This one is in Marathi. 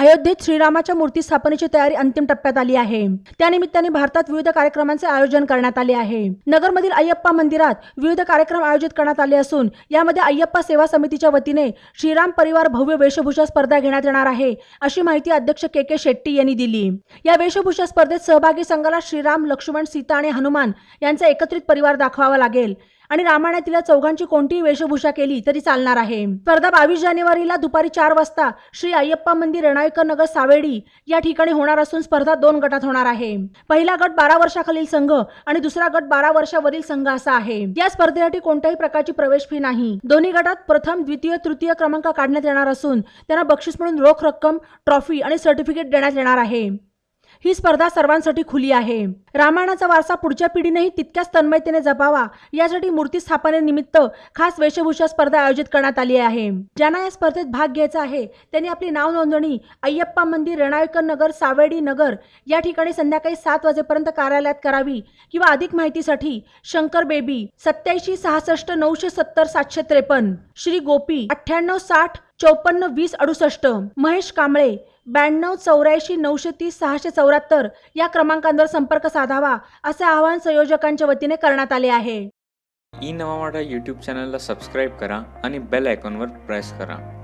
अयोध्येत श्रीरामाच्या मूर्ती स्थापनेची तयारी अंतिम टप्प्यात आली आहे. त्यानिमित्ताने भारतात विविध कार्यक्रमांचे आयोजन करण्यात आले आहे. नगरमधील अय्यप्पा मंदिरात विविध कार्यक्रम आयोजित करण्यात आले असून यामध्ये अय्यप्पा सेवा समितीच्या वतीने श्रीराम परिवार भव्य वेशभूषा स्पर्धा घेण्यात येणार आहे अशी माहिती अध्यक्ष के के शेट्टी यांनी दिली. या वेशभूषा स्पर्धेत सहभागी संघाला श्रीराम लक्ष्मण सीता आणि हनुमान यांचा एकत्रित परिवार दाखवावा लागेल. आणि रामाने तिला चौघांची कोणतीही वेशभूषा केली तरी चालणार आहे. स्पर्धा बावीस जानेवारीला दुपारी चार वाजता श्री अय्यप्पा मंदिर रणायकर नगर सावेडी या ठिकाणी होणार असून स्पर्धा दोन गटात होणार आहे. पहिला गट बारा वर्षाखालील संघ आणि दुसरा गट बारा वर्षावरील संघ असा आहे. या स्पर्धेसाठी कोणत्याही प्रकारची प्रवेश फी नाही. दोन्ही गटात प्रथम द्वितीय तृतीय क्रमांक काढण्यात येणार असून त्यांना बक्षीस म्हणून रोख रक्कम ट्रॉफी आणि सर्टिफिकेट देण्यात येणार आहे. ही स्पर्धा सर्वांसाठी खुली आहे. रामायणाचा वारसा पुढच्या पिढीनेही तितक्याच तन्मयतेने जपावा यासाठी मूर्ती स्थापनेनिमित्त खास वेशभूषा स्पर्धा आयोजित करण्यात आली आहे. ज्यांना या स्पर्धेत भाग घ्यायचा आहे त्यांनी आपली नाव नोंदणी अय्यप्पा मंदिर रेणाळकर नगर सावेडी नगर या ठिकाणी संध्याकाळी सात वाजेपर्यंत कार्यालयात करावी किंवा अधिक माहितीसाठी शंकर बेबी सत्याऐंशी सहासष्ट नऊशे सत्तर सातशे त्रेपन्न श्री गोपी अठ्ठ्याण्णव साठ चौपन्न वीस अडुसष्ट. महेश कांबळे ब्याण्णव चौऱ्याऐंशी नऊशे तीस सहाशे चौऱ्याहत्तर या क्रमांकांवर संपर्क साधावा असे आवाहन संयोजकांच्या वतीने करण्यात आले आहे. ई नवा मराठा यूट्यूब चॅनलला सबस्क्राईब करा आणि बेल आयकॉनवर प्रेस करा.